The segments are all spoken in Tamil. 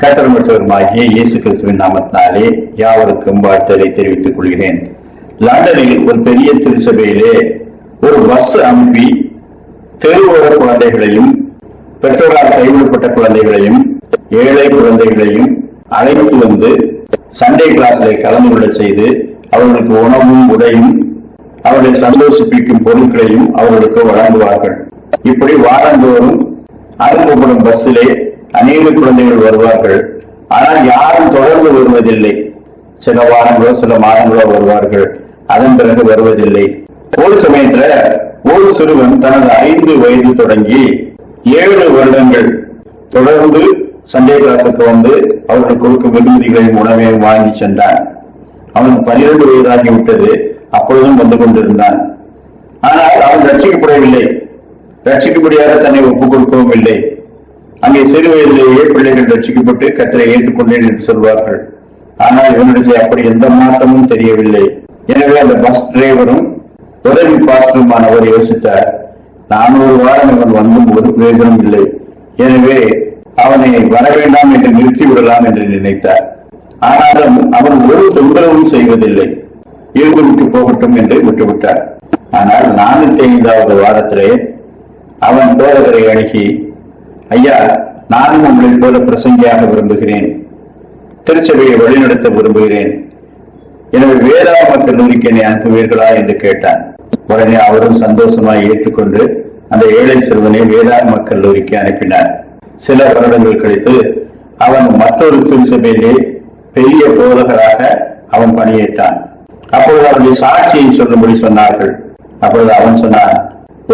கத்தரமற்றவருமாகிய இயேசு கிறிஸ்துவின் நாமத்தினாலே யாவருக்கும் வாழ்த்தலை தெரிவித்துக் கொள்கிறேன். லண்டனில் ஒரு பெரிய திருச்சபையிலே ஒரு பஸ் அனுப்பி தெருவோர குழந்தைகளையும் பெற்றோரால் கைவிடப்பட்ட குழந்தைகளையும் ஏழை குழந்தைகளையும் அழைத்து வந்து சண்டே கிளாஸிலே கலந்து கொள்ள செய்து அவர்களுக்கு உணவும் உடையும் அவர்களை சந்தோஷிப்பிக்கும் பொருட்களையும் அவர்களுக்கு வழங்குவார்கள். இப்படி வாரந்தோறும் அனுப்பப்படும் பஸ்ஸிலே அநேக குழந்தைகள் வருவார்கள். ஆனால் யாரும் தொடர்ந்து வருவதில்லை. சில வாரங்களோ சில மாதங்களோ வருவார்கள். அதன் பிறகு வருவதில்லை. ஒரு சமயத்துல ஒரு சிறுவன் தனது ஐந்து வயது தொடங்கி ஏழு வருடங்கள் தொடர்ந்து சண்டே கிளாஸுக்கு வந்து அவர்கள் கொடுக்கும் வெகுமதிகளையும் உணவையும் வாங்கி சென்றான். அவனுக்கு பனிரெண்டு வயதாகி விட்டது. அப்பொழுதும் வந்து கொண்டிருந்தான். ஆனால் அவன் ரட்சிக்கப்படவில்லை. ரட்சிக்கப்படியாக தன்னை ஒப்புக் கொடுக்கவும் இல்லை. அங்கே சிறு வயதிலேயே பிள்ளைகள் ரசிக்கப்பட்டு கத்தரை ஏற்றுக்கொண்டேன் என்று சொல்வார்கள். ஆனால் இவனிடத்தில் அப்படி எந்த மாற்றமும் தெரியவில்லை. எனவே அந்த பஸ் டிரைவரும் உதவி பாஸ்டருமானவர் யோசித்தார் நானூறு வாரம் இவன் வந்தும் ஒரு பிரயோஜனம் இல்லை. எனவே அவனை வர வேண்டாம் என்று நிறுத்தி விடலாம் என்று நினைத்தார். ஆனாலும் அவன் ஒரு தொந்தரவும் செய்வதில்லை. இருந்து விட்டு போகட்டும் என்று விட்டுவிட்டார். ஆனால் நானூத்தி ஐந்தாவது வாரத்திலே அவன் தோழரை அணுகி ஐயா நானும் உங்களைப் போல பிரசங்கியாக விரும்புகிறேன். திருச்சபையை வழிநடத்த விரும்புகிறேன். எனவே வேதாம கல்லூரிக்கு என்னை அனுப்புவீர்களா என்று கேட்டான். உடனே அவரும் சந்தோஷமாய் ஏற்றுக்கொண்டு அந்த ஏழை சிறுவனை வேதாம கல்லூரிக்கு அனுப்பினார். சில வருடங்கள் கழித்து அவன் மற்றொரு திருச்சபையிலே பெரிய போதகராக அவன் பணியேற்றான். அப்பொழுது அவருடைய சாட்சியை சொல்லும்படி சொன்னார்கள். அப்பொழுது அவன் சொன்னான்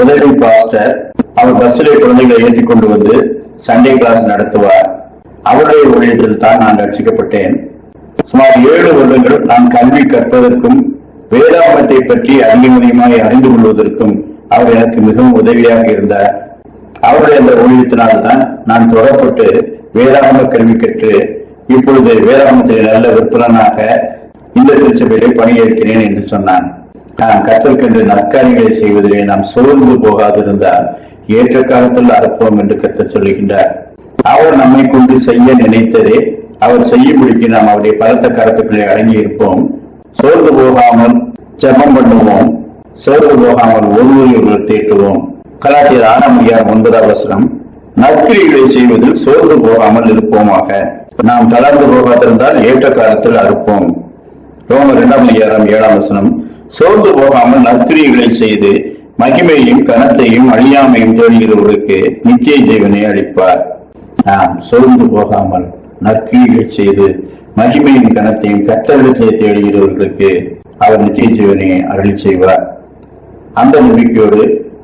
உதவி பாஸ்டர் அவர் பஸ்ஸிலே குழந்தைகளை ஏற்றி கொண்டு வந்து சண்டே கிளாஸ் நடத்துவார். அவருடைய ஊழியத்தில் தான் நான் ரட்சிக்கப்பட்டேன். சுமார் ஏழு வருடங்கள் நான் கல்வி கற்பதற்கும் வேதாகமத்தை பற்றி அதிகமதிகமாய் அறிந்து கொள்வதற்கும் அவர் எனக்கு மிகவும் உதவியாக இருந்தார். அவருடைய அந்த ஊழியத்தினால்தான் நான் தொடரப்பட்டு வேதாகம கல்வி கற்று இப்பொழுது வேதாகமத்தில் நல்ல விற்பனனாக இந்த திருச்சபையிலே பணியேற்கிறேன் என்று சொன்னான். நான் கற்றல் கண்டு நற்காரியங்களை செய்வதிலே நாம் சோர்ந்து போகாதிருந்தால் ஏற்ற காலத்தில் அறுப்போம் என்று கத்தர் சொல்லுகின்றார். அவர் நம்மை கொண்டு செய்ய நினைத்ததே அவர் செய்யும்படிக்கு நாம் அவருடைய பலத்த கருத்துக்களை அடங்கி இருப்போம் சோர்ந்து போகாமல் ஜெபம் பண்ணுவோம். சோர்ந்து போகாமல் ஒருவரை ஒருவர் தேற்றுவோம். கலாத்தியர் ஆறாம் அதிகாரம் ஒன்பதாம் வசனம் நற்கிரிகளை செய்வதில் சோர்ந்து போகாமல் இருப்போமாக. நாம் தளர்ந்து போகாதிருந்தால் ஏற்ற காலத்தில் அறுப்போம். ரோமர் இரண்டாம் அதிகாரம் ஏழாம் வசனம் சோர்ந்து போகாமல் நற்கிரியைகளை செய்து மகிமையும் கனத்தையும் அழியாமையும் தேடுகிறவர்களுக்கு நித்திய ஜீவனை அளிப்பார். நாம் சோர்ந்து போகாமல் நற்கிரியை செய்து மகிமையின் கனத்தையும் கத்தரிடத்தை தேடுகிறவர்களுக்கு அவர் நித்திய ஜீவனை அருளி செய்வார். அந்த நம்பிக்கையோடு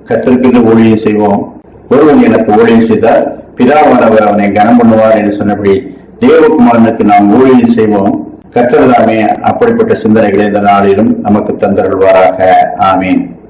கத்திருக்கின்ற ஊழியம் செய்வோம். ஒருவன் எனக்கு ஊழியம் செய்தால் பிதாவானவர் அவனை கனம் பண்ணுவார் என்று சொன்னபடி தேவகுமாரனுக்கு நாம் ஊழியம் செய்வோம். கத்தர்தாமே அப்படிப்பட்ட சிந்தனைகளை இந்த நாளிலும் நமக்கு தந்தருள்வாராக. ஆமீன்.